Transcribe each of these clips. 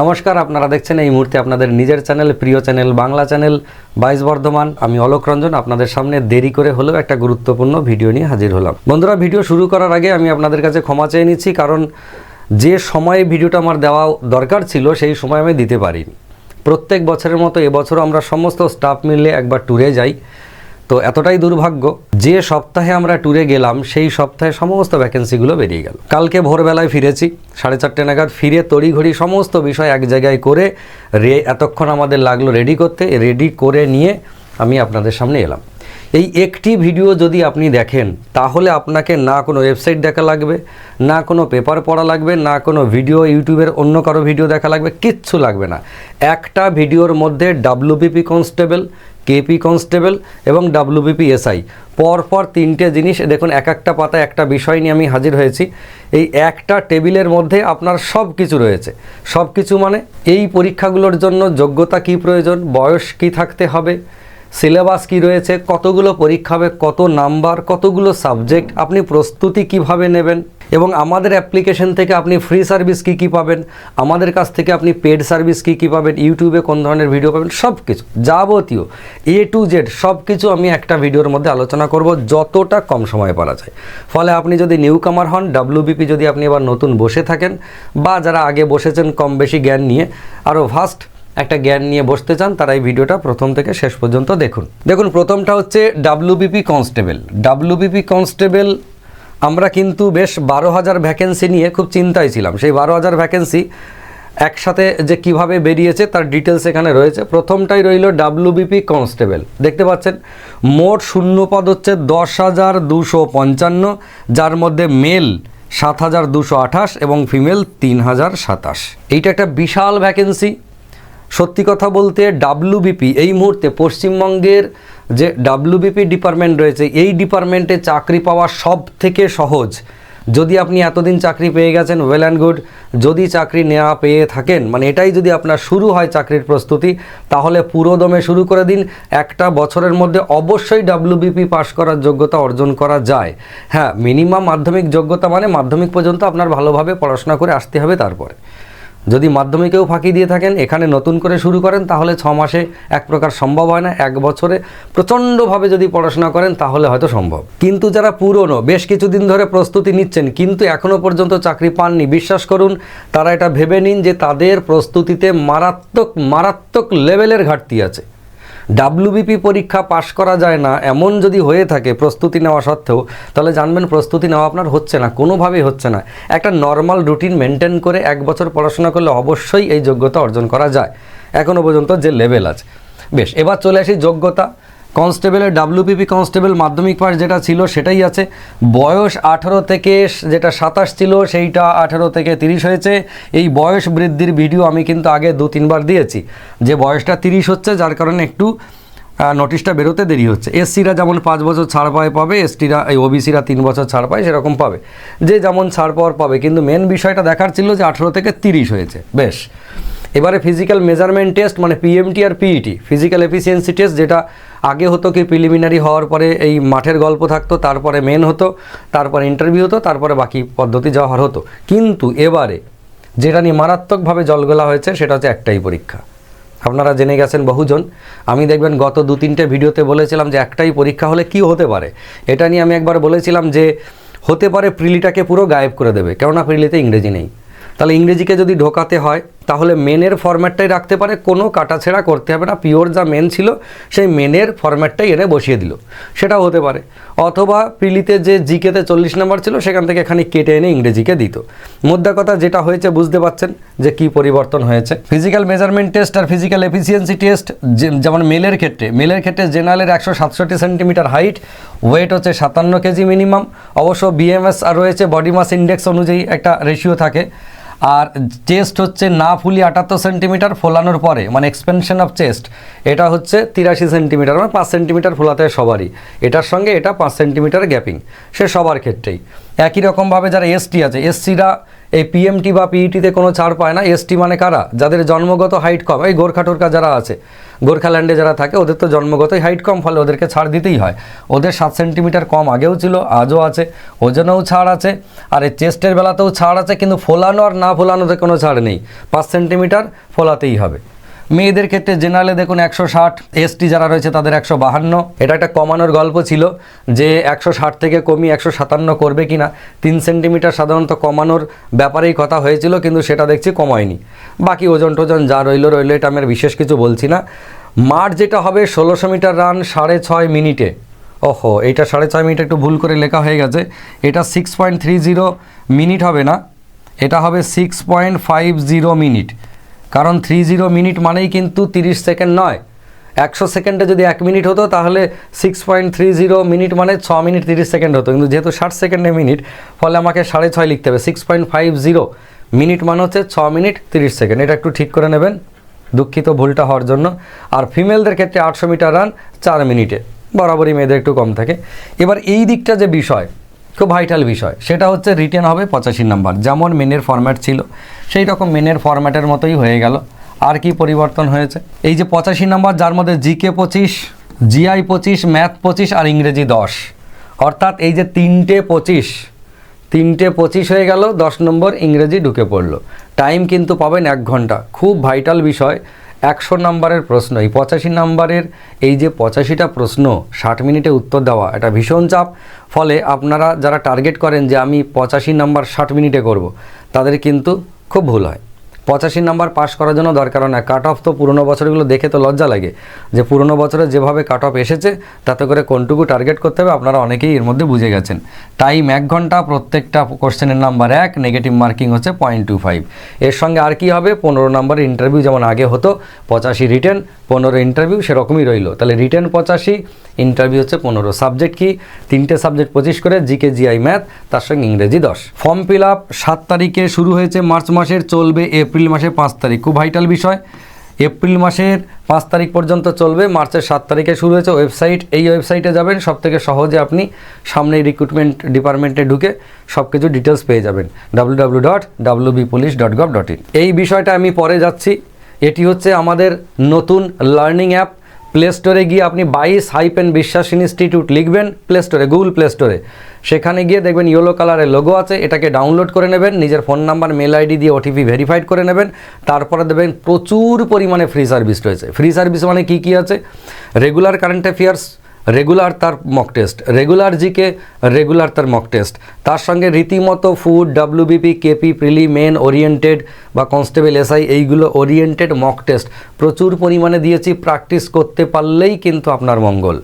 নমস্কার, আপনারা দেখছেন এই মুহূর্তে আপনাদের নিজের চ্যানেল, প্রিয় চ্যানেল, বাংলা চ্যানেল, বাইশ বর্ধমান। আমি অলোক রঞ্জন, আপনাদের সামনে দেরি করে হলেও একটা গুরুত্বপূর্ণ ভিডিও নিয়ে হাজির হলাম। বন্ধুরা, ভিডিও শুরু করার আগে আমি আপনাদের কাছে ক্ষমা চেয়ে নিচ্ছি, কারণ যে সময়ে ভিডিওটা আমার দেওয়া দরকার ছিল, সেই সময় আমি দিতে পারিনি। প্রত্যেক বছরের মতো এবছরও আমরা সমস্ত স্টাফ মিলে একবার ট্যুরে যাই। তো এতটাই দুর্ভাগ্য যে সপ্তাহে আমরা ট্যুরে গেলাম, সেই সপ্তাহে সমস্ত ভ্যাকেন্সিগুলো বেরিয়ে গেল। কালকে ভোরবেলায় ফিরেছি, সাড়ে চারটে নাগাদ ফিরে তড়িঘড়ি সমস্ত বিষয় এক জায়গায় করে রে, এতক্ষণ আমাদের লাগল রেডি করতে রেডি করে নিয়ে আমি আপনাদের সামনে এলাম। এই একটি ভিডিও যদি আপনি দেখেন, তাহলে আপনাকে না কোনো ওয়েবসাইট দেখা লাগবে, না কোনো পেপার পড়া লাগবে, না কোনো ভিডিও ইউটিউবের অন্য কারও ভিডিও দেখা লাগবে, কিচ্ছু লাগবে না। একটা ভিডিওর মধ্যে ডাব্লিউবিপি কনস্টেবল কেপি কনস্টেবল এবং ডাব্লিউবিপি এসআই পরপর তিনটে জিনিস, দেখুন, এক একটা পাতা একটা বিষয় নিয়ে আমি হাজির হয়েছি। এই একটা টেবিলের মধ্যে আপনার সব কিছু রয়েছে। সব কিছু মানে এই পরীক্ষাগুলোর জন্য যোগ্যতা কি প্রয়োজন, বয়স কি থাকতে হবে, সিলেবাস কি রয়েছে, কতগুলো পরীক্ষা হবে, কত নাম্বার, কতগুলো সাবজেক্ট, আপনি প্রস্তুতি কীভাবে নেবেন এবং আমাদের অ্যাপ্লিকেশন থেকে আপনি ফ্রি সার্ভিস কী কী পাবেন, আমাদের কাছ থেকে আপনি পেড সার্ভিস কী কী পাবেন ইউটিউবে কোন ধরনের ভিডিও পাবেন সব কিছু যাবতীয় এ টু জেড সব কিছু আমি একটা ভিডিওর মধ্যে আলোচনা করব যতটা কম সময়ে পারা যায়। ফলে আপনি যদি নিউ কামার হন ডাব্লিউবিপি যদি আপনি এবার নতুন বসে থাকেন বা যারা আগে বসেছেন কম বেশি জ্ঞান নিয়ে আরও ফাস্ট একটা জ্ঞান নিয়ে বসতে চান, তারা এই ভিডিওটা প্রথম থেকে শেষ পর্যন্ত দেখুন। দেখুন, প্রথমটা হচ্ছে ডাব্লিউবিপি কনস্টেবল ডাব্লিউবিপি কনস্টেবল আমরা কিন্তু বেশ বারো হাজার ভ্যাকেন্সি নিয়ে খুব চিন্তায় ছিলাম। সেই বারো হাজার ভ্যাকেন্সি একসাথে যে কীভাবে বেরিয়েছে তার ডিটেলস এখানে রয়েছে। প্রথমটাই রইল ডাব্লিউবিপি কনস্টেবল দেখতে পাচ্ছেন, মোট শূন্য পদ হচ্ছে দশ হাজার দুশো পঞ্চান্ন, যার মধ্যে মেল সাত হাজার দুশো আঠাশ এবং ফিমেল তিন হাজার সাতাশ। এইটা একটা বিশাল ভ্যাকেন্সি সত্যি কথা বলতে ডাব্লিউবিপি এই মুহূর্তে পশ্চিমবঙ্গের যে ডাব্লিউবিপি ডিপার্টমেন্ট রয়েছে, এই ডিপার্টমেন্টে চাকরি পাওয়া সব থেকে সহজ। যদি আপনি এতদিন চাকরি পেয়ে গেছেন ওয়েল অ্যান্ড গুড যদি চাকরি নেওয়া পেয়ে থাকেন মানে এটাই যদি আপনার শুরু হয় চাকরির প্রস্তুতি, তাহলে পুরো দমে শুরু করে দিন, একটা বছরের মধ্যে অবশ্যই ডাব্লিউবিপি পাস করার যোগ্যতা অর্জন করা যায়। হ্যাঁ মিনিমাম মাধ্যমিক যোগ্যতা মানে মাধ্যমিক পর্যন্ত আপনার ভালোভাবে পড়াশোনা করে আসতে হবে তারপরে। যদি মাধ্যমিকেও ফাঁকি দিয়ে থাকেন, এখানে নতুন করে শুরু করেন, তাহলে ছ মাসে এক প্রকার সম্ভব হয় না। এক বছরে প্রচণ্ডভাবে যদি পড়াশোনা করেন, তাহলে হয়তো সম্ভব। কিন্তু যারা পুরনো, বেশ কিছুদিন ধরে প্রস্তুতি নিচ্ছেন, কিন্তু এখনও পর্যন্ত চাকরি পাননি, বিশ্বাস করুন, তারা এটা ভেবে নিন যে তাদের প্রস্তুতিতে মারাত্মক মারাত্মক লেভেলের ঘাটতি আছে। ডাব্লিউবিপি পরীক্ষা পাশ করা যায় না, এমন যদি হয়ে থাকে প্রস্তুতি নেওয়া সত্ত্বেও, তাহলে জানবেন প্রস্তুতি নেওয়া আপনার হচ্ছে না, কোনোভাবেই হচ্ছে না। একটা নর্মাল রুটিন মেনটেন করে এক বছর পড়াশোনা করলে অবশ্যই এই যোগ্যতা অর্জন করা যায়। এখনও পর্যন্ত যে লেভেল আছে। বেশ, এবার চলে আসি যোগ্যতা। কনস্টেবলের ডাব্লিউপিপি কনস্টেবল মাধ্যমিক পাস যেটা ছিল সেটাই আছে। বয়স আঠারো থেকে যেটা সাতাশ ছিল সেইটা আঠারো থেকে তিরিশ হয়েছে। এই বয়স বৃদ্ধির ভিডিও আমি কিন্তু আগে দু তিনবার দিয়েছি। যে বয়সটা তিরিশ হচ্ছে, যার কারণে একটু নোটিশটা বেরোতে দেরি হচ্ছে। এসসিরা যেমন পাঁচ বছর ছাড় পায় পাবে এসটিরা এই ওবিসিরা তিন বছর ছাড় পায়, সেরকম পাবে। যে যেমন ছাড় পাওয়ার পাবে, কিন্তু মেন বিষয়টা দেখার ছিল যে আঠেরো থেকে তিরিশ হয়েছে। বেশ। এবারে ফিজিক্যাল মেজারমেন্ট টেস্ট মানে পিএমটি আর পিইটি ফিজিক্যাল এফিসিয়েন্সি টেস্ট যেটা আগে হতো কি প্রিলিমিনারি হওয়ার পরে এই মাঠের গল্প থাকতো, তারপরে মেন হতো, তারপরে ইন্টারভিউ হতো, তারপরে বাকি পদ্ধতি যাওয়ার হতো। কিন্তু এবারে যেটা নিয়ে মারাত্মকভাবে জলগোলা হয়েছে, সেটা হচ্ছে একটাই পরীক্ষা। আপনারা জেনে গেছেন বহুজন। আমি দেখবেন গত দু তিনটে ভিডিওতে বলেছিলাম যে একটাই পরীক্ষা হলে কি হতে পারে। এটা নিয়ে আমি একবার বলেছিলাম যে হতে পারে প্রিলিটাকে পুরো গায়েব করে দেবে, কেননা প্রিলিতে ইংরেজি নেই। তাহলে ইংরেজিকে যদি ঢোকাতে হয় তাহলে মেনের ফরম্যাটটাই রাখতে পারে, কোনো কাটাছেড়া করতে হবে না। পিওর যা মেন ছিল, সেই মেনের ফরম্যাটটাই এনে বসিয়ে দিল। সেটাও হতে পারে। অথবা প্রিলিতে যে জিকেতে চল্লিশ নাম্বার ছিল, সেখান থেকে খানিক কেটে এনে ইংরেজিকে দিত। মোদ্দা কথা যেটা হয়েছে, বুঝতে পাচ্ছেন যে কি পরিবর্তন হয়েছে। ফিজিক্যাল মেজারমেন্ট টেস্ট আর ফিজিক্যাল এফিসিয়েন্সি টেস্ট যেমন মেলের ক্ষেত্রে মেলের ক্ষেত্রে জেনারেলের একশো সাতষট্টি সেন্টিমিটার হাইট ওয়েট হচ্ছে সাতান্ন কেজি মিনিমাম অবশ্য বিএমএস আর রয়েছে বডি মাস ইন্ডেক্স অনুযায়ী একটা রেশিও থাকে। আর চেস্ট হচ্ছে না ফুলি আটাত্তর সেন্টিমিটার ফোলানোর পরে মানে এক্সপেনশন অফ চেস্ট এটা হচ্ছে তিরাশি সেন্টিমিটার মানে পাঁচ সেন্টিমিটার ফোলাতে হয় সবারই। এটার সঙ্গে এটা পাঁচ সেন্টিমিটার গ্যাপিং সে সবার ক্ষেত্রেই। একই রকমভাবে যারা এসটি আছে এসসিরা এই পিএমটি বা পিইটিতে কোনো ছাড় পায় না। এসটি মানে কারা? যাদের জন্মগত হাইট কম। এই গোর্খা টোরকা যারা আছে, গোর্খাল্যান্ডে যারা থাকে, ওদের তো জন্মগতই হাইট কম, ফলে ওদেরকে ছাড় দিতেই হয়। ওদের সাত সেন্টিমিটার কম আগেও ছিল, আজও আছে, ওজনেও ছাড় আছে, আর এই চেস্টের বেলাতেও ছাড় আছে, কিন্তু ফোলানো আর না ফোলানোতে কোনো ছাড় নেই। পাঁচ সেন্টিমিটার ফোলাতেই হবে। মেয়েদের ক্ষেত্রে জেনারেলে দেখুন একশো ষাট, এসটি যারা রয়েছে তাদের একশো বাহান্ন। এটা একটা কমানোর গল্প ছিল যে একশো ষাট থেকে কমিয়ে একশো সাতান্ন করবে কি না তিন সেন্টিমিটার সাধারণত কমানোর ব্যাপারেই কথা হয়েছিল, কিন্তু সেটা দেখছি কমায়নি। বাকি ওজন টোজন যা রইল রইল, এটা আমি বিশেষ কিছু বলছি না। মাঠ যেটা হবে ষোলোশো মিটার রান সাড়ে ছয় মিনিটে। ওহো, এটা সাড়ে ছয় মিনিট একটু ভুল করে লেখা হয়ে গেছে। এটা six point three zero minute হবে না। এটা হবে six point five zero minute. কারণ থ্রি জিরো মিনিট মানেই কিন্তু তিরিশ সেকেন্ড নয়। একশো সেকেন্ডে যদি এক মিনিট হতো, তাহলে six point three zero minute মানে ছ মিনিট তিরিশ সেকেন্ড হতো। কিন্তু যেহেতু ষাট সেকেন্ডে মিনিট ফলে আমাকে সাড়ে ছয় লিখতে হবে। Six point five zero minute মানে হচ্ছে ছ মিনিট তিরিশ সেকেন্ড এটা একটু ঠিক করে নেবেন, দুঃখিত ভুলটা হওয়ার জন্য। আর ফিমেলদের ক্ষেত্রে আটশো মিটার রান চার মিনিটে বরাবরই মেয়েদের একটু কম থাকে। এবার এই দিকটা যে বিষয় খুব ভাইটাল বিষয়। সেটা হচ্ছে রিটেন হবে পঁচাশি নাম্বার যেমন মেনের ফরম্যাট ছিল, সেই রকম মেনের ফরম্যাটের মতোই হয়ে গেল। আর কি পরিবর্তন হয়েছে? এই যে পঁচাশি নাম্বার যার মধ্যে জিকে পঁচিশ জিআই পঁচিশ ম্যাথ পঁচিশ আর ইংরেজি দশ। অর্থাৎ এই যে তিনটে পঁচিশ তিনটে পঁচিশ হয়ে গেল, দশ নম্বর ইংরেজি ঢুকে পড়ল। টাইম কিন্তু পাবেন এক ঘণ্টা। খুব ভাইটাল বিষয়। একশো নম্বরের প্রশ্ন, এই পঁচাশি নম্বরের এই যে পঁচাশিটা প্রশ্ন, ষাট মিনিটে উত্তর দেওয়া, এটা ভীষণ চাপ। ফলে আপনারা যারা টার্গেট করেন যে আমি পঁচাশি নম্বর ষাট মিনিটে করব, তাদের কিন্তু খুব ভুল হয়। পঁচাশি নাম্বার পাশ করার জন্য দরকার না। কাট অফ তো পুরনো বছরগুলো দেখে তো লজ্জা লাগে। যে পুরনো বছরে যেভাবে কাট অফ এসেছে, তাতে করে কোনটুকু টার্গেট করতে হবে আপনারা অনেকেই এর মধ্যে বুঝে গেছেন। টাইম এক ঘণ্টা প্রত্যেকটা কোশ্চেনের নাম্বার এক নেগেটিভ মার্কিং হচ্ছে পয়েন্ট টু ফাইভ এর সঙ্গে আর কি হবে? পনেরো নাম্বার ইন্টারভিউ যেমন আগে হতো, পঁচাশি রিটেন পনেরো ইন্টারভিউ সেরকমই রইল। তাহলে রিটার্ন পঁচাশি ইন্টারভিউ হচ্ছে পনেরো। সাবজেক্ট কি? তিনটে সাবজেক্ট পঁচিশ করে জিকে জিআই ম্যাথ তার সঙ্গে ইংরেজি দশ। ফর্ম ফিল আপ সাত তারিখে শুরু হয়েছে, মার্চ মাসের, চলবে এপ্রিল মাসের পাঁচ তারিখ। খুব ভাইটাল বিষয়। এপ্রিল মাসের পাঁচ তারিখ পর্যন্ত চলবে, মার্চের সাত তারিখে শুরু হয়েছে ওয়েবসাইট এই ওয়েবসাইটে যাবেন সব থেকে সহজে আপনি সামনে রিক্রুটমেন্ট ডিপার্টমেন্টে ঢুকে সব কিছু ডিটেলস পেয়ে যাবেন। W dot B police dot dot এই বিষয়টা আমি পরে যাচ্ছি। এটি হচ্ছে আমাদের নতুন লার্নিং অ্যাপ। প্লে স্টোরে গিয়ে আপনি বাইশ হাইপেন বিশ্বাস ইনস্টিটিউট লিখবেন প্লে স্টোরে গুগল প্লে স্টোরে সেখানে গিয়ে দেখবেন ইয়েলো কালারের লোগো আছে, এটাকে ডাউনলোড করে নেবেন, নিজের ফোন নাম্বার মেল আইডি দিয়ে ওটিপি ভেরিফাইড করে নেবেন। তারপরে দেবেন প্রচুর পরিমাণে ফ্রি সার্ভিস রয়েছে। ফ্রি সার্ভিস মানে কী কী আছে? রেগুলার কারেন্ট অ্যাফেয়ার্স রেগুলার তার mock test regular GK regular তার মক টেস্ট তার সঙ্গে রীতিমতো food WBP KP prelim main oriented বা কনস্টেবল এসআই এইগুলো ওরিয়েন্টেড মক টেস্ট প্রচুর পরিমাণে দিয়েছি প্র্যাকটিস করতে পারলেই কিন্তু আপনার মঙ্গল।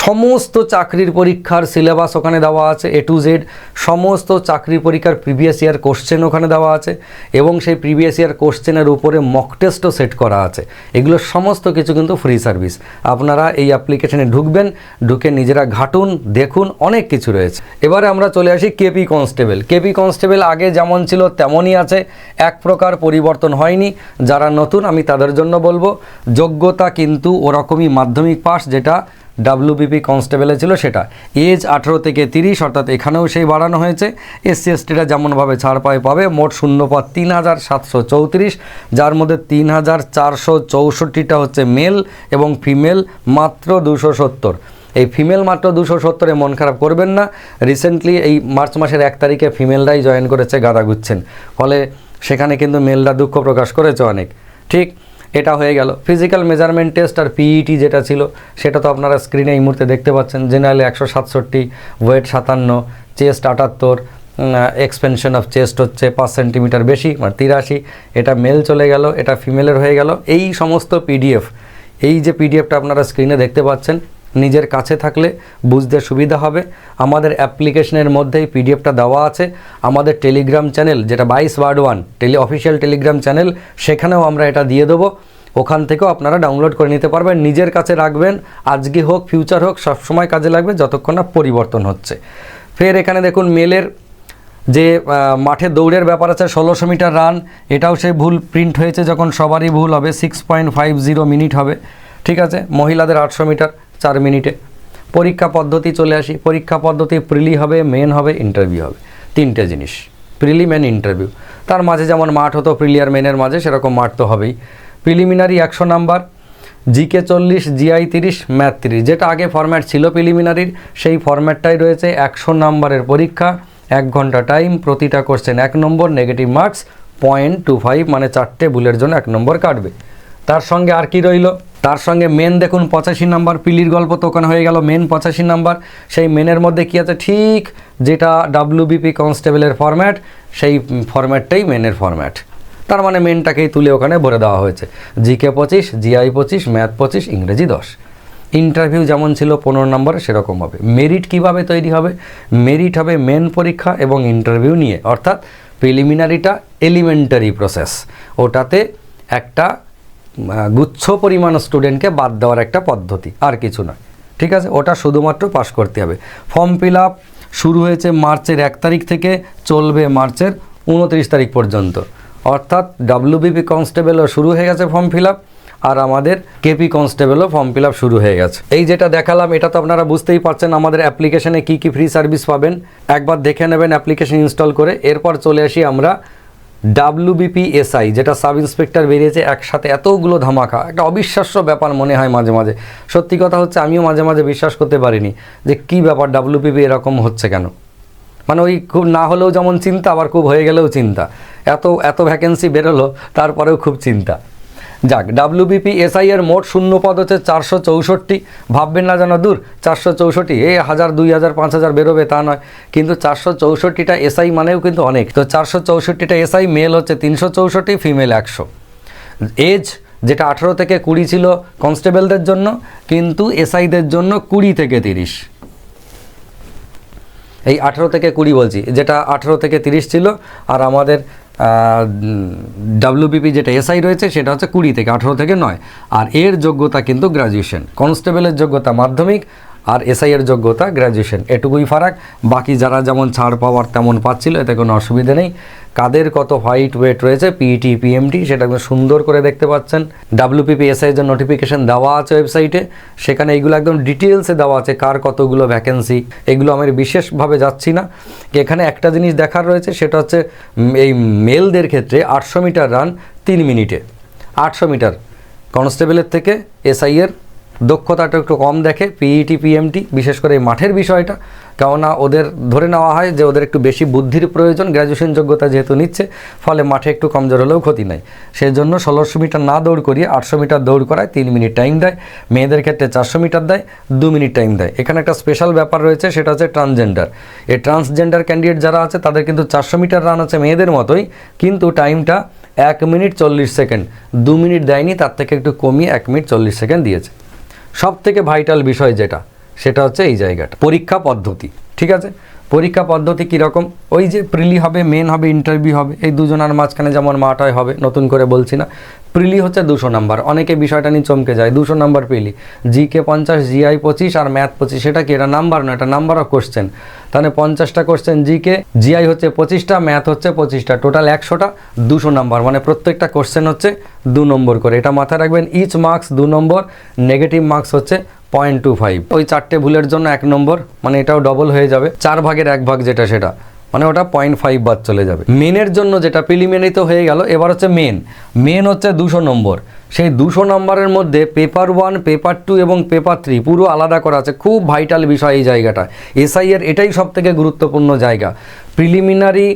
সমস্ত চাকরির পরীক্ষার সিলেবাস ওখানে দেওয়া আছে এ টু জেড সমস্ত চাকরি পরীক্ষার প্রিভিয়াস ইয়ার কোশ্চেন ওখানে দেওয়া আছে এবং সেই প্রিভিয়াস ইয়ার কোশ্চেনের উপরে মক টেস্টও সেট করা আছে। এগুলো সমস্ত কিছু কিন্তু ফ্রি সার্ভিস আপনারা এই অ্যাপ্লিকেশনে ঢুকবেন, ঢুকে নিজেরা ঘাটুন, দেখুন, অনেক কিছু রয়েছে। এবারে আমরা চলে আসি কেপি কনস্টেবল কেপি কনস্টেবল আগে যেমন ছিল তেমনই আছে, এক প্রকার পরিবর্তন হয়নি। যারা নতুন, আমি তাদের জন্য বলব, যোগ্যতা কিন্তু ওরকমই মাধ্যমিক পাস যেটা ডাব্লিউবিপি কনস্টেবলে ছিল সেটা। এজ আঠেরো থেকে তিরিশ, অর্থাৎ এখানেও সেই বাড়ানো হয়েছে। এসসি এসটিরা যেমনভাবে ছাড় পায় পাবে, মোট শূন্যপদ তিন হাজার সাতশো চৌত্রিশ, যার মধ্যে তিন হাজার চারশো চৌষট্টিটা হচ্ছে মেল এবং ফিমেল, মাত্র দুশো সত্তর। এই ফিমেল মাত্র দুশো সত্তরে মন খারাপ করবেন না। রিসেন্টলি এই মার্চ মাসের এক তারিখে ফিমেলরাই জয়েন করেছে, গাদা গুচ্ছেন। ফলে সেখানে কিন্তু মেলরা দুঃখ প্রকাশ করেছে অনেক। ঠিক এটা হয়ে গেল। ফিজিক্যাল মেজারমেন্ট টেস্ট আর পিইটি যেটা ছিল, সেটা তো আপনারা স্ক্রিনে এই মুহূর্তে দেখতে পাচ্ছেন। জেনারেলি একশো সাতষট্টি ওয়েট সাতান্ন চেস্ট আটাত্তর এক্সপেনশন অফ চেস্ট হচ্ছে পাঁচ সেন্টিমিটার বেশি মানে তিরাশি। এটা মেল চলে গেল, এটা ফিমেলের হয়ে গেল। এই সমস্ত পিডিএফ এই যে পিডিএফটা আপনারা স্ক্রিনে দেখতে পাচ্ছেন নিজের কাছে থাকলে বুঝতে সুবিধা হবে। আমাদের অ্যাপ্লিকেশনের মধ্যেই পিডিএফটা দেওয়া আছে। আমাদের টেলিগ্রাম চ্যানেল, যেটা বাইশ word one, tele, official Telegram channel, সেখানেও আমরা এটা দিয়ে দেবো। ওখান থেকেও আপনারা ডাউনলোড করে নিতে পারবেন। নিজের কাছে রাখবেন, আজকে হোক ফিউচার হোক, সবসময় কাজে লাগবে, যতক্ষণ না পরিবর্তন হচ্ছে। ফের এখানে দেখুন মেলের যে মাঠে দৌড়ের ব্যাপার আছে, ষোলোশো মিটার রান। এটাও সেই ভুল প্রিন্ট হয়েছে, যখন সবারই ভুল হবে six point five zero minute হবে। ঠিক আছে? মহিলাদের আটশো মিটার। চার মিনিটে। পরীক্ষা পদ্ধতি চলে আসি। পরীক্ষা পদ্ধতি প্রিলি হবে, মেন হবে ইন্টারভিউ হবে। তিনটে জিনিস। প্রিলিমেন ইন্টারভিউ তার মাঝে যেমন মাঠ হতো প্রিলিয়ার মেনের মাঝে, সেরকম মাঠ তো হবেই। প্রিলিমিনারি একশো নাম্বার জিকে চল্লিশ জিআই তিরিশ ম্যাথ তিরিশ। যেটা আগে ফরম্যাট ছিল প্রিলিমিনারির সেই ফরম্যাটটাই রয়েছে একশো নাম্বারের পরীক্ষা। এক ঘণ্টা টাইম প্রতিটা কোশ্চেন এক নম্বর negative marks point two five মানে চারটে ভুলের জন্য এক নম্বর কাটবে। তার সঙ্গে আর কি রইল? তার সঙ্গে মেন দেখুন পঁচাশি নাম্বার পিলির গল্প তো ওখানে হয়ে গেল, মেন পঁচাশি নাম্বার। সেই মেনের মধ্যে কী আছে? ঠিক যেটা ডাব্লিউবিপি কনস্টেবলের ফরম্যাট সেই ফরম্যাটটাই মেনের ফরম্যাট তার মানে মেনটাকেই তুলে ওখানে ভরে দেওয়া হয়েছে। জিকে পঁচিশ জিআই পঁচিশ ম্যাথ পঁচিশ, ইংরেজি দশ। ইন্টারভিউ যেমন ছিল পনেরো নম্বরে সেরকম হবে। মেরিট কীভাবে তৈরি হবে? মেরিট হবে মেন পরীক্ষা এবং ইন্টারভিউ নিয়ে। অর্থাৎ প্রিলিমিনারিটা এলিমেন্টারি প্রসেস ওটাতে একটা গুচ্ছ পরিমাণ স্টুডেন্টকে বাদ দেওয়ার একটা পদ্ধতি, আর কিছু নয়। ঠিক আছে? ওটা শুধুমাত্র পাস করতে হবে। ফর্ম ফিল আপ শুরু হয়েছে মার্চের এক তারিখ থেকে, চলবে মার্চের উনত্রিশ তারিখ পর্যন্ত। অর্থাৎ ডাব্লিউবিপি কনস্টেবলও শুরু হয়ে গেছে ফর্ম ফিল আপ আর আমাদের কেপি কনস্টেবলও ফর্ম ফিল আপ শুরু হয়ে গেছে। এই যেটা দেখালাম, এটা তো আপনারা বুঝতেই পারছেন আমাদের অ্যাপ্লিকেশনে কি কি ফ্রি সার্ভিস পাবেন। একবার দেখে নেবেন অ্যাপ্লিকেশন ইনস্টল করে, এরপর চলে আসি আমরা ডাব্লিউবিপি এসআই যেটা সাব ইন্সপেক্টর বেরিয়েছে একসাথে এতগুলো ধামাকা। একটা অবিশ্বাস্য ব্যাপার মনে হয় মাঝে মাঝে। সত্যি কথা হচ্ছে, আমিও মাঝে মাঝে বিশ্বাস করতে পারিনি যে কি ব্যাপার ডাব্লিউবিপি এরকম হচ্ছে কেন। মানে ওই খুব না হলেও যেমন চিন্তা, আবার খুব হয়ে গেলেও চিন্তা। এত এত ভ্যাকেন্সি বেরোলো, তারপরেও খুব চিন্তা। যাক ডাব্লিউবিপি এসআই এর মোট শূন্য পদ হচ্ছে চারশো চৌষট্টি। ভাববেন না যেন দূর, চারশো চৌষট্টি এই হাজার, দুই হাজার, পাঁচ হাজার বেরোবে তা নয়। কিন্তু চারশো চৌষট্টিটা এসআই মানেও কিন্তু অনেক। তো চারশো চৌষট্টিটা এসআই মেল হচ্ছে তিনশো চৌষট্টি ফিমেল একশো। এজ যেটা আঠেরো থেকে কুড়ি ছিল কনস্টেবলদের জন্য, কিন্তু এসআইদের জন্য কুড়ি থেকে তিরিশ। এই আঠেরো থেকে কুড়ি বলছি, যেটা আঠেরো থেকে তিরিশ ছিল, আর আমাদের ডাব্লিউবিপি যেটা এসআই রয়েছে সেটা হচ্ছে কুড়ি থেকে আঠেরো থেকে নয়। আর এর যোগ্যতা কিন্তু গ্র্যাজুয়েশন কনস্টেবলের যোগ্যতা মাধ্যমিক আর এসআই এর যোগ্যতা গ্র্যাজুয়েশন এটুকুই ফারাক। বাকি যারা যেমন ছাড় পাওয়ার তেমন পাচ্ছিল, এতে কোনো অসুবিধে নেই। কাদের কত হোয়াইট ওয়েট রয়েছে? পিইটি পিএমটি সেটা একদম সুন্দর করে দেখতে পাচ্ছেন। ডাব্লিউপিপি এসআই এর নোটিফিকেশন দেওয়া আছে ওয়েবসাইটে সেখানে এইগুলো একদম ডিটেলসে দেওয়া আছে কার কতগুলো ভ্যাকেন্সি এগুলো আমি বিশেষভাবে যাচ্ছি না। এখানে একটা জিনিস দেখার রয়েছে, সেটা হচ্ছে এই মেলদের ক্ষেত্রে আটশো মিটার রান তিন মিনিটে। আটশো মিটার। কনস্টেবলের থেকে এসআই এর দক্ষতাটা একটু কম দেখে পিইটি পিএমটি বিশেষ করে এই মাঠের বিষয়টা। কেননা ওদের ধরে নেওয়া হয় যে ওদের একটু বেশি বুদ্ধির প্রয়োজন গ্র্যাজুয়েশন যোগ্যতা যেহেতু নিচ্ছে, ফলে মাঠে একটু কমজোর হলেও ক্ষতি নাই। সেই জন্য ষোলোশো মিটার না দৌড় করিয়ে আটশো মিটার দৌড় করায় তিন মিনিট টাইম দেয়। মেয়েদের ক্ষেত্রে চারশো মিটার দেয়, দু মিনিট টাইম দেয়। এখানে একটা স্পেশাল ব্যাপার রয়েছে, সেটা হচ্ছে ট্রান্সজেন্ডার এই ট্রান্সজেন্ডার ক্যান্ডিডেট যারা আছে, তাদের কিন্তু চারশো মিটার রান আছে মেয়েদের মতোই, কিন্তু টাইমটা এক মিনিট চল্লিশ সেকেন্ড দু মিনিট দেয়নি, তার থেকে একটু কমিয়ে এক মিনিট চল্লিশ সেকেন্ড দিয়েছে। সব থেকে ভাইটাল বিষয় যেটা সেটা হচ্ছে এই জায়গাটা পরীক্ষা পদ্ধতি ঠিক আছে? পরীক্ষা পদ্ধতি কীরকম? ওই যে প্রিলি হবে মেন হবে ইন্টারভিউ হবে, এই দুজনের মাঝখানে যেমন মাটায় হবে, নতুন করে বলছি না। প্রিলি হচ্ছে দুশো নাম্বার, অনেকে বিষয়টা নিয়ে চমকে যায়, দুশো নাম্বার প্রিলি। জিকে পঞ্চাশ, জিআই পঁচিশ আর ম্যাথ পঁচিশ, সেটা কি এটা নাম্বার না, এটা নাম্বার অফ কোশ্চেন? তাহলে পঞ্চাশটা কোশ্চেন জিকে, জিআই হচ্ছে পঁচিশটা, ম্যাথ হচ্ছে পঁচিশটা, টোটাল একশোটা, দুশো নাম্বার মানে প্রত্যেকটা কোশ্চেন হচ্ছে দু নম্বর করে। এটা মাথায় রাখবেন ইচ মার্কস দু নম্বর নেগেটিভ মার্কস হচ্ছে পয়েন্ট টু ফাইভ। ওই চারটে ভুলের জন্য এক নম্বর মানে এটাও ডবল হয়ে যাবে। চার ভাগের এক ভাগ যেটা সেটা মানে ওটা পয়েন্ট ফাইভ বাদ চলে যাবে। মেনের জন্য যেটা প্রিলিমিনারি তো হয়ে গেল, এবার হচ্ছে মেন মেন হচ্ছে দুশো নম্বর। সেই দুশো নম্বরের মধ্যে পেপার ওয়ান পেপার টু এবং পেপার থ্রি পুরো আলাদা করা আছে। খুব ভাইটাল বিষয় এই জায়গাটা। এসআই এর এটাই সব থেকে গুরুত্বপূর্ণ জায়গা। প্রিলিমিনারি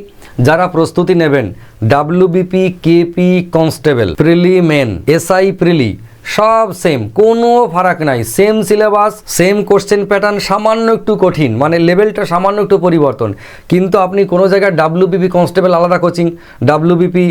যারা প্রস্তুতি নেবেন WBP KP constable prelim main SI prelim সব সেম কোনো ফারাক নাই same syllabus same question pattern সামান্য একটু কঠিন মানে লেভেলটা সামান্য একটু পরিবর্তন। কিন্তু আপনি কোনো জায়গায় ডাব্লিউবিপি কনস্টেবল আলাদা কোচিং ডাব্লিউবিপি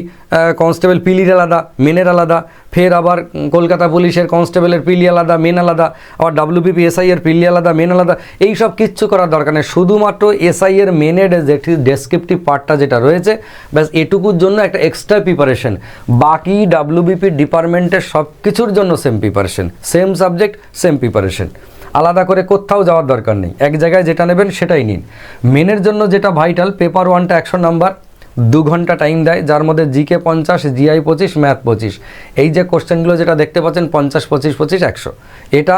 কনস্টেবল পিলির আলাদা মেনের আলাদা ফের আবার কলকাতা পুলিশের কনস্টেবলের পিলি আলাদা, মেন আলাদা, আবার ডাব্লিউবিপি এসআই এর পিলি আলাদা, মেন আলাদা এই সব কিচ্ছু করার দরকার নেই। শুধুমাত্র এসআই এর মেনের যে ডেসক্রিপটিভ পার্টটা যেটা রয়েছে, ব্যাস এটুকুর জন্য একটা এক্সট্রা প্রিপারেশন বাকি ডাব্লিউবিপি ডিপার্টমেন্টের সব কিছুর জন্য same preparation same subject same preparation আলাদা করে কোথাও যাওয়ার দরকার নেই। এক জায়গায় যেটা নেবেন সেটাই নিন। মেনের জন্য যেটা ভাইটাল পেপার ওয়ানটা একশো নাম্বার দু ঘণ্টা টাইম দেয়, যার মধ্যে জিকে পঞ্চাশ জিআই পঁচিশ ম্যাথ পঁচিশ। এই যে কোশ্চেনগুলো যেটা দেখতে পাচ্ছেন, পঞ্চাশ, পঁচিশ পঁচিশ, একশো। এটা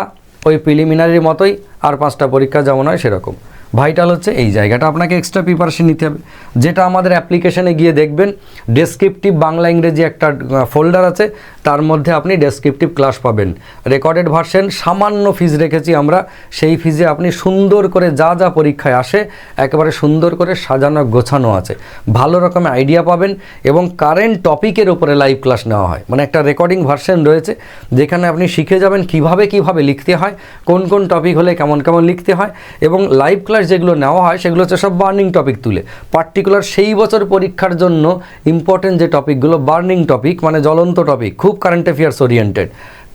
ওই প্রিলিমিনারির মতোই, আর পাঁচটা পরীক্ষা যেমন হয় সেরকম। ভাইটাল হচ্ছে এই জায়গাটা। আপনাকে এক্সট্রা প্রিপারেশন নিতে হবে। যেটা আমাদের অ্যাপ্লিকেশনে গিয়ে দেখবেন ডেসক্রিপটিভ বাংলা ইংরেজি একটা ফোল্ডার আছে। তার মধ্যে আপনি ডেসক্রিপটিভ ক্লাস পাবেন। রেকর্ডেড ভার্সন সামান্য ফিজ রেখেছি আমরা। সেই ফিজে আপনি সুন্দর করে যা যা পরীক্ষায় আসে, একেবারে সুন্দর করে সাজানো, গোছানো আছে। ভালো রকমের আইডিয়া পাবেন এবং কারেন্ট টপিকের উপরে লাইভ ক্লাস নেওয়া হয়। মানে একটা রেকর্ডিং ভার্সন রয়েছে, যেখানে আপনি শিখে যাবেন কীভাবে কীভাবে লিখতে হয়, কোন কোন টপিক হলে কেমন কেমন লিখতে হয় এবং লাইভ ক্লাস যেগুলো নেওয়া হয়, সেগুলো হচ্ছে সব বার্নিং টপিক তুলে। পার্টিকুলার সেই বছর পরীক্ষার জন্য ইম্পর্টেন্ট যে টপিকগুলো বার্নিং টপিক মানে জ্বলন্ত টপিক খুব current affairs oriented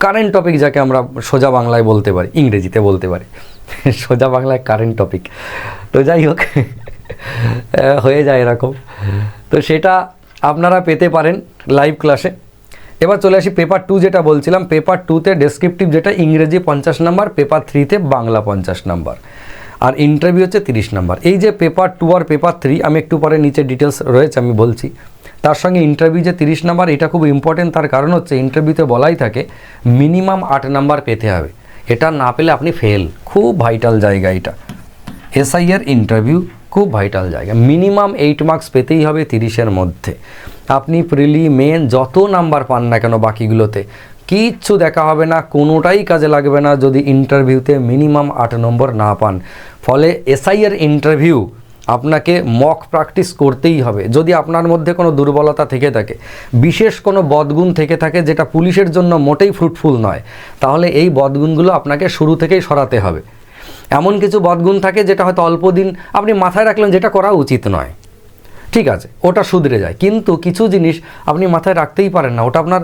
current topic যাকে আমরা সোজা বাংলায় বলতে পারি, ইংরেজিতে বলতে পারি। সোজা বাংলায় কারেন্ট টপিক তো যাই হোক হয়ে যায় এরকম। তো সেটা আপনারা পেতে পারেন লাইভ ক্লাসে এবার চলে আসি পেপার টু যেটা বলছিলাম। পেপার টুতে ডেসক্রিপটিভ যেটা, ইংরেজি পঞ্চাশ নাম্বার পেপার থ্রিতে বাংলা পঞ্চাশ নাম্বার। আর ইন্টারভিউ হচ্ছে তিরিশ নাম্বার। এই যে পেপার টু আর পেপার থ্রি আমি একটু পরে নিচে ডিটেলস রয়েছে, আমি বলছি। তার সঙ্গে ইন্টারভিউ যে তিরিশ নাম্বার, এটা খুব ইম্পর্টেন্ট তার কারণ হচ্ছে ইন্টারভিউতে বলাই থাকে মিনিমাম আট নাম্বার পেতে হবে। এটা না পেলে আপনি ফেল খুব ভাইটাল জায়গা এটা। এসআইয়ের ইন্টারভিউ খুব ভাইটাল জায়গা। মিনিমাম এইট মার্কস পেতেই হবে তিরিশের মধ্যে। আপনি প্রিলি মেন যত নাম্বার পান না কেন বাকিগুলোতে, কিচ্ছু দেখা হবে না, কোনোটাই কাজে লাগবে না যদি ইন্টারভিউতে মিনিমাম আট নম্বর না পান। ফলে এসআইয়ের ইন্টারভিউ আপনাকে মক প্র্যাকটিস করতেই হবে। যদি আপনার মধ্যে কোনো দুর্বলতা থেকে থাকে, বিশেষ কোনো বদগুণ থেকে থাকে যেটা পুলিশের জন্য মোটেই ফ্রুটফুল নয়, তাহলে এই বদগুণগুলো আপনাকে শুরু থেকেই সরাতে হবে। এমন কিছু বদগুণ থাকে যেটা হয়তো অল্প দিন আপনি মাথায় রাখলেন যেটা করা উচিত নয়। ঠিক আছে, ওটা শুধরে যায়। কিন্তু কিছু জিনিস আপনি মাথায় রাখতেই পারেন না, ওটা আপনার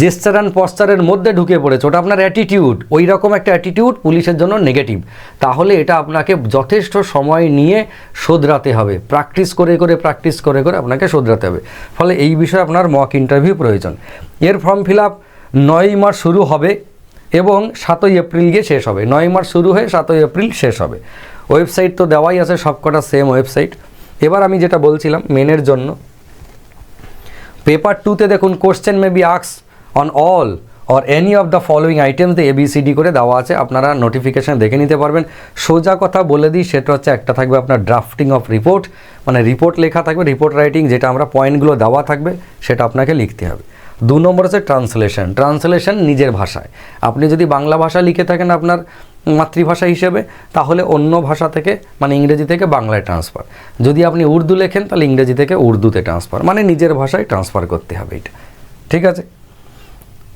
জেস্টার অ্যান্ড পশ্চারের মধ্যে ঢুকে পড়েছে, ওটা আপনার অ্যাটিটিউড ওই রকম একটা অ্যাটিটিউড পুলিশের জন্য নেগেটিভ তাহলে এটা আপনাকে যথেষ্ট সময় নিয়ে শোধরাতে হবে প্র্যাকটিস করে করে প্র্যাকটিস করে করে আপনাকে শোধরাতে হবে। ফলে এই বিষয়ে আপনার মক ইন্টারভিউ প্রয়োজন। এর ফর্ম ফিল আপ নয়ই মার্চ শুরু হবে এবং সাতই এপ্রিল গিয়ে শেষ হবে। নয় মার্চ শুরু হয়ে সাতই এপ্রিল শেষ হবে। ওয়েবসাইট তো দেওয়াই আছে, সবকটা সেম ওয়েবসাইট এবার আমি যেটা বলছিলাম মেনের জন্য পেপার টুতে দেখুন question may be আক্স on all or any of the following items ABCD করে দেওয়া আছে। আপনারা নোটিফিকেশান দেখে নিতে পারবেন। সোজা কথা বলে দিই, সেটা হচ্ছে একটা থাকবে আপনার ড্রাফটিং অফ রিপোর্ট মানে রিপোর্ট লেখা থাকবে রিপোর্ট রাইটিং যেটা আমরা পয়েন্টগুলো দেওয়া থাকবে, সেটা আপনাকে লিখতে হবে। দু নম্বর হচ্ছে ট্রান্সলেশন ট্রান্সলেশন নিজের ভাষায়। আপনি যদি বাংলা ভাষা লিখে থাকেন আপনার মাতৃভাষা হিসেবে, তাহলে অন্য ভাষা থেকে মানে ইংরেজি থেকে বাংলায় ট্রান্সফার যদি আপনি উর্দু লেখেন, তাহলে ইংরেজি থেকে উর্দুতে ট্রান্সফার মানে নিজের ভাষায় ট্রান্সফার করতে হবে এটা। ঠিক আছে?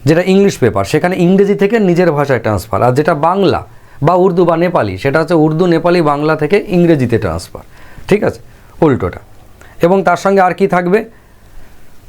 যেটা ইংলিশ পেপার সেখানে ইংরেজি থেকে নিজের ভাষায় ট্রান্সফার আর যেটা বাংলা বা উর্দু বা নেপালি, সেটা হচ্ছে উর্দু, নেপালি, বাংলা থেকে ইংরেজিতে ট্রান্সফার ঠিক আছে? উল্টোটা। এবং তার সঙ্গে আর কি থাকবে?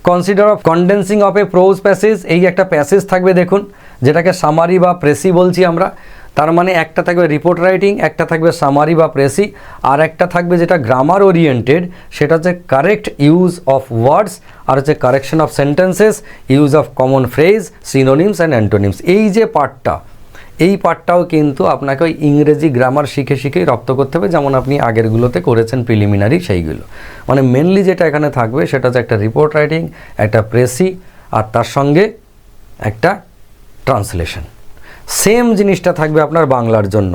Consider of condensing of a prose passage এই একটা প্যাসেজ থাকবে দেখুন, যেটাকে সামারি বা প্রেসি বলছি আমরা। তার মানে একটা থাকবে রিপোর্ট রাইটিং একটা থাকবে সামারি বা প্রেসি আর একটা থাকবে যেটা গ্রামার ওরিয়েন্টেড সেটা হচ্ছে কারেক্ট ইউজ অফ ওয়ার্ডস আর হচ্ছে correction of sentences use of common phrase synonyms and antonyms এই যে পার্টটা এই পার্টটাও কিন্তু আপনাকে ওই ইংরেজি গ্রামার শিখে শিখেই রপ্ত করতে হবে, যেমন আপনি আগেরগুলোতে করেছেন প্রিলিমিনারি সেইগুলো। মানে মেনলি যেটা এখানে থাকবে, সেটা হচ্ছে একটা রিপোর্ট রাইটিং একটা প্রেসি আর তার সঙ্গে একটা ট্রান্সলেশন সেম জিনিসটা থাকবে আপনার বাংলার জন্য।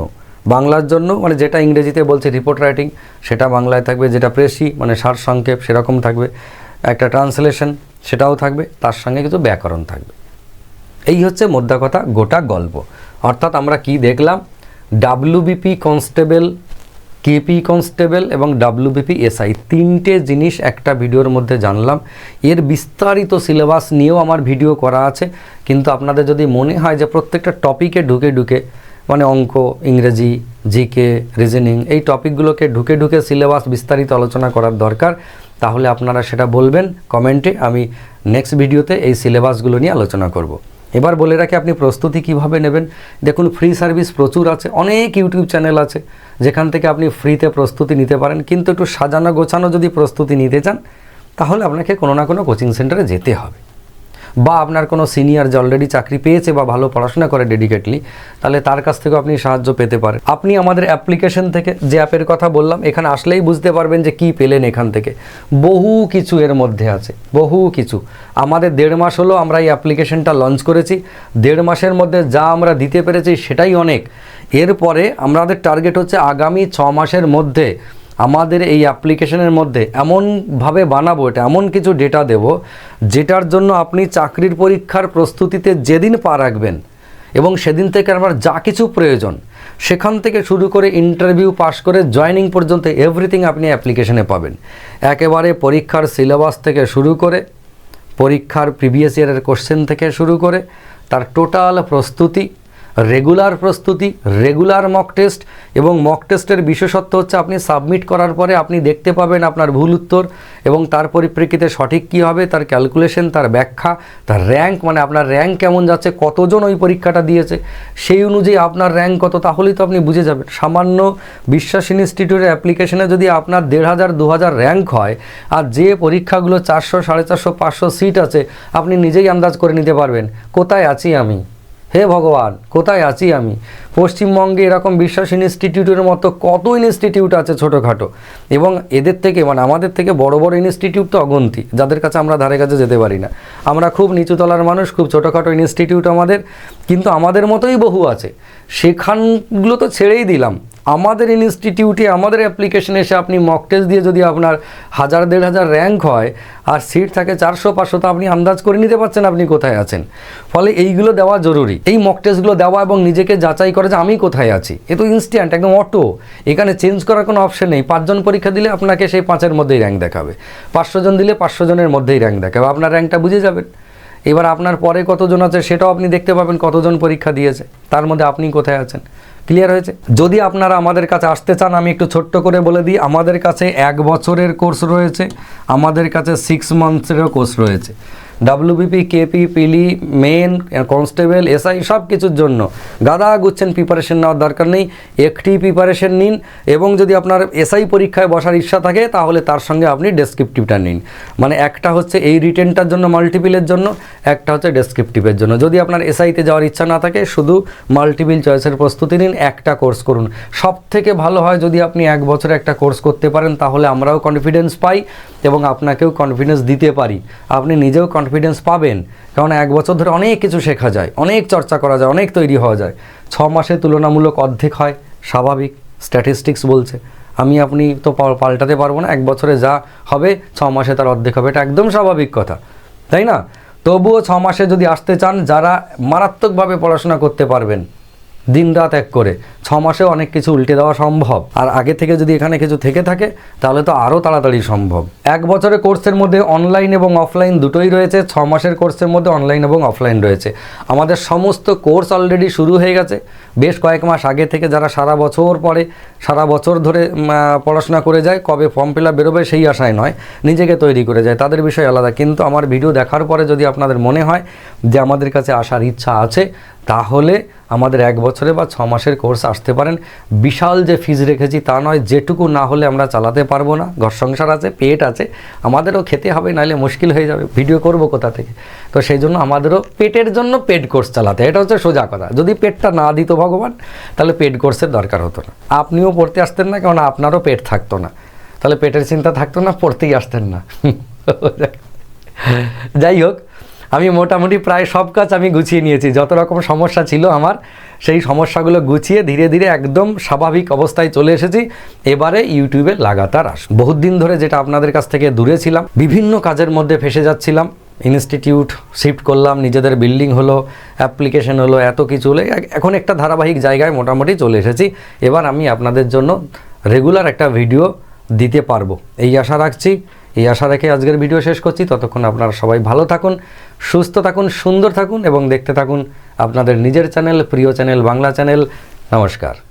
বাংলার জন্য মানে যেটা ইংরেজিতে বলছে রিপোর্ট রাইটিং সেটা বাংলায় থাকবে, যেটা প্রেসি মানে সারসংক্ষেপ সেরকম থাকবে। একটা ট্রান্সলেশন সেটাও থাকবে, তার সঙ্গে কিছু ব্যাকরণ থাকবে। এই হচ্ছে মোদ্দা কথা, গোটা গল্প। অর্থাৎ আমরা কি দেখলাম? ডাব্লিউবিপি কনস্টেবল কেপি কনস্টেবল এবং ডাব্লিউবিপি এসআই। তিনটে জিনিস একটা ভিডিওর মধ্যে জানলাম। এর বিস্তারিত সিলেবাস নিয়েও আমার ভিডিও করা আছে। কিন্তু আপনাদের যদি মনে হয় যে প্রত্যেকটা টপিকে ঢুকে ঢুকে মানে অঙ্ক, ইংরেজি জিকে রিজনিং এই টপিকগুলোকে ঢুকে ঢুকে সিলেবাস বিস্তারিত আলোচনা করার দরকার, তাহলে আপনারা সেটা বলবেন, কমেন্টে। আমি নেক্সট ভিডিওতে এই সিলেবাসগুলো নিয়ে আলোচনা করব। এবার বলে রাখি, আপনি প্রস্তুতি কীভাবে নেবেন? দেখুন ফ্রি সার্ভিস প্রচুর আছে, অনেক ইউটিউব চ্যানেল আছে, যেখান থেকে আপনি ফ্রিতে প্রস্তুতি নিতে পারেন। কিন্তু একটু সাজানো গোছানো যদি প্রস্তুতি নিতে চান, তাহলে আপনাকে কোনো না কোনো কোচিং সেন্টারে যেতে হবে। বা আপনার কোনো সিনিয়র যে অলরেডি চাকরি পেয়েছে বা ভালো পড়াশোনা করে ডেডিকেটলি তাহলে তার কাছ থেকেও আপনি সাহায্য পেতে পারেন। আপনি আমাদের অ্যাপ্লিকেশন থেকে যে অ্যাপের কথা বললাম, এখানে আসলেই বুঝতে পারবেন যে কি পেলেন এখান থেকে। বহু কিছু এর মধ্যে আছে, বহু কিছু। আমাদের দেড় মাস হলো আমরা এই অ্যাপ্লিকেশনটা লঞ্চ করেছি। দেড় মাসের মধ্যে যা আমরা দিতে পেরেছি সেটাই অনেক। এরপরে আমাদের টার্গেট হচ্ছে আগামী ছ মাসের মধ্যে আমাদের এই অ্যাপ্লিকেশনের মধ্যে এমনভাবে বানাবো এটা, এমন কিছু ডেটা দেব, যেটার জন্য আপনি চাকরির পরীক্ষার প্রস্তুতিতে যেদিন পা রাখবেন এবং সেদিন থেকে আমার যা কিছু প্রয়োজন, সেখান থেকে শুরু করে ইন্টারভিউ পাস করে জয়নিং পর্যন্ত এভরিথিং আপনি অ্যাপ্লিকেশনে পাবেন। একেবারে পরীক্ষার সিলেবাস থেকে শুরু করে, পরীক্ষার প্রিভিয়াস ইয়ারের কোশ্চেন থেকে শুরু করে, তার টোটাল প্রস্তুতি রেগুলার প্রস্তুতি রেগুলার মক টেস্ট এবং মক টেস্টের বিশেষত্ব হচ্ছে আপনি সাবমিট করার পরে আপনি দেখতে পাবেন আপনার ভুল উত্তর এবং তার পরিপ্রেক্ষিতে সঠিক কী হবে, তার ক্যালকুলেশন তার ব্যাখ্যা, তার র্যাঙ্ক মানে আপনার র্যাঙ্ক কেমন যাচ্ছে, কতজন ওই পরীক্ষাটা দিয়েছে, সেই অনুযায়ী আপনার র্যাঙ্ক কত, তাহলেই তো আপনি বুঝে যাবেন। সামান্য বিশ্বাস ইনস্টিটিউটের অ্যাপ্লিকেশনে যদি আপনার দেড় হাজার দু হাজার র্যাঙ্ক হয় আর যে পরীক্ষাগুলো চারশো, সাড়ে চারশো, পাঁচশো সিট আছে, আপনি নিজেই আন্দাজ করে নিতে পারবেন। কোথায় আছি আমি? হে ভগবান, কোথায় আছি আমি? পশ্চিমবঙ্গে এরকম বিশ্বাস ইনস্টিটিউটের মতো কত ইনস্টিটিউট আছে ছোটোখাটো? এবং এদের থেকে মানে আমাদের থেকে বড় বড় ইনস্টিটিউট তো অগন্তি, যাদের কাছে আমরা ধারে কাছে যেতে পারি না। আমরা খুব নিচুতলার মানুষ, খুব ছোটোখাটো ইনস্টিটিউট আমাদের, কিন্তু আমাদের মতোই বহু আছে। সেখানগুলো তো ছেড়েই দিলাম। আমাদের ইনস্টিটিউটে আমাদের অ্যাপ্লিকেশনে এসে আপনি মক টেস্ট দিয়ে যদি আপনার হাজার, দেড় হাজার র্যাঙ্ক হয়, আর সিট থাকে চারশো, পাঁচশো, তো আপনি আন্দাজ করে নিতে পারছেন আপনি কোথায় আছেন। ফলে এইগুলো দেওয়া জরুরি। এই মক টেস্টগুলো দেওয়া এবং নিজেকে যাচাই করে যে আমি কোথায় আছি। এ তো ইনস্ট্যান্ট একদম অটো এখানে চেঞ্জ করার কোনো অপশন নেই। পাঁচজন পরীক্ষা দিলে আপনাকে সেই পাঁচের মধ্যেই র্যাঙ্ক দেখাবে। পাঁচশো জন দিলে পাঁচশো জনের মধ্যেই র্যাঙ্ক দেখাবে। আপনার র্যাঙ্কটা বুঝে যাবেন। এবার আপনার পরে কতজন আছে সেটাও আপনি দেখতে পাবেন কতজন পরীক্ষা দিয়েছে। তার মধ্যে আপনি কোথায় আছেন? ক্লিয়ার হয়েছে। যদি আপনারা আমাদের কাছে আসতে চান, আমি একটু ছোট্ট করে বলে দিই, আমাদের কাছে এক বছরের কোর্স রয়েছে, আমাদের কাছে সিক্স মান্থসেরও কোর্স রয়েছে। WBP KP পিলি main constable SI সব কিছুর জন্য। গাদা গুচ্ছেন প্রিপারেশন নেওয়ার দরকার নেই, একটি প্রিপারেশন নিন, এবং যদি আপনার এসআই পরীক্ষায় বসার ইচ্ছা থাকে, তাহলে তার সঙ্গে আপনি ডেসক্রিপটিভটা নিন। মানে একটা হচ্ছে এই রিটেনটার জন্য মাল্টিপিলের জন্য, একটা হচ্ছে ডেসক্রিপটিভের জন্য। যদি আপনার এসআইতে যাওয়ার ইচ্ছা না থাকে, শুধু মাল্টিপিল চয়েসের প্রস্তুতি নিন, একটা কোর্স করুন। সব থেকে ভালো হয় যদি আপনি এক বছরে একটা কোর্স করতে পারেন, তাহলে আমরাও কনফিডেন্স পাই এবং আপনাকেও কনফিডেন্স দিতে পারি। আপনি নিজেও কনফিডেন্স পাবেন। কারণ এক বছর ধরে অনেক কিছু শেখা যায়, অনেক চর্চা করা যায়, অনেক তৈরি হওয়া যায়। ছ মাসে তুলনামূলক অর্ধেক হয়, স্বাভাবিক। স্ট্যাটিস্টিক্স বলছে। আমি, আপনি তো পাল্টাতে পারব না, এক বছরে যা হবে, ছ মাসে তার অর্ধেক হবে। এটা একদম স্বাভাবিক কথা। তাই না? তবুও ছ মাসে যদি আসতে চান, যারা মারাত্মকভাবে পড়াশোনা করতে পারবেন দিন রাত এক করে। ছ মাসে অনেক কিছু উল্টে দেওয়া সম্ভব। আর আগে থেকে যদি এখানে কিছু থেকে থাকে, তাহলে তো আরও তাড়াতাড়ি সম্ভব। এক বছরের কোর্সের মধ্যে অনলাইন এবং অফলাইন দুটোই রয়েছে। ছ মাসের কোর্সের মধ্যে অনলাইন এবং অফলাইন রয়েছে। আমাদের সমস্ত কোর্স অলরেডি শুরু হয়ে গেছে। বেশ কয়েক মাস আগে থেকে যারা সারা বছর পরে সারা বছর ধরে পড়াশোনা করে যায়, কবে ফর্ম ফিল আপ বেরোবে সেই আশায় নয়। নিজেকে তৈরি করে যায়। তাদের বিষয় আলাদা। কিন্তু আমার ভিডিও দেখার পরে যদি আপনাদের মনে হয় যে আমাদের কাছে আসার ইচ্ছা আছে তাহলে আমাদের এক বছরে বা ছ মাসের কোর্স আসতে পারেন। বিশাল যে ফিজ রেখেছি তা নয়, যেটুকু না হলে আমরা চালাতে পারব না। ঘর সংসার আছে, পেট আছে, আমাদেরও খেতে হবে, নাহলে মুশকিল হয়ে যাবে। ভিডিও করব কোথা থেকে? তো সেই জন্য আমাদেরও পেটের জন্য পেড কোর্স চালাতে। এটা হচ্ছে সোজা কথা। যদি পেটটা না দিত ভগবান, তাহলে পেড কোর্সের দরকার হতো না। আপনিও পড়তে আসতেন না কারণ আপনারও পেট থাকতো না। তাহলে পেটের চিন্তা থাকতো না, পড়তেই আসতেন না। যাই হোক আমি মোটামুটি প্রায় সব কাজ আমি গুছিয়ে নিয়েছি। যত রকম সমস্যা ছিল আমার, সেই সমস্যাগুলো গুছিয়ে ধীরে ধীরে একদম স্বাভাবিক অবস্থায় চলে এসেছি। এবারে ইউটিউবে লাগাতার আস, বহুত দিন ধরে যেটা আপনাদের কাছ থেকে দূরে ছিলাম, বিভিন্ন কাজের মধ্যে ফেসে যাচ্ছিলাম। ইনস্টিটিউট শিফট করলাম, নিজেদের বিল্ডিং হলো, অ্যাপ্লিকেশন হলো, এত কিছু হলো এখন একটা ধারাবাহিক জায়গায় মোটামুটি চলে এসেছি। এবার আমি আপনাদের জন্য রেগুলার একটা ভিডিও দিতে পারব। এই আশা রাখছি এই আশা রেখে আজকের ভিডিও শেষ করছি। ততক্ষণ আপনারা সবাই ভালো থাকুন, সুস্থ থাকুন, সুন্দর থাকুন এবং দেখতে থাকুন আপনাদের নিজের চ্যানেল, প্রিয় চ্যানেল, বাংলা চ্যানেল। নমস্কার।